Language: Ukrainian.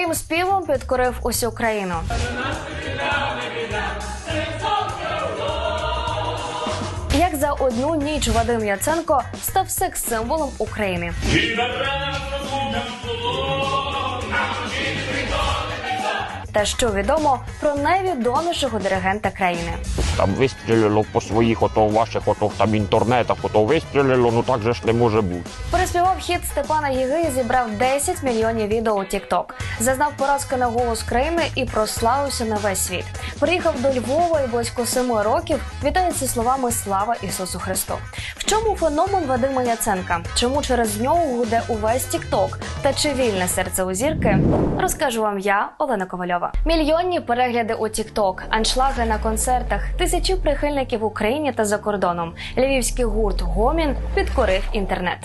Своїм співом підкорив усю країну. Як за одну ніч Вадим Яценко став секс-символом України. Та що відомо про найвідомішого диригента країни. Там вистрілило по своїх ото ваших ото там інтернетах, ото вистрілило, ну так же ж не може бути. Переспівав хіт Степана Єги і зібрав 10 мільйонів відео у TikTok. Зазнав поразки на голос країни і прославився на весь світ. Приїхав до Львова і близько семи років вітається словами Слава Ісусу Христу. В чому феномен Вадима Яценка? Чому через нього гуде увесь TikTok? Та чи вільне серце у зірки? Розкажу вам я, Олена Ковальова. Мільйонні перегляди у TikTok, аншлаги на концертах, тисячі прихильників в Україні та за кордоном. Львівський гурт Гомін підкорив інтернет.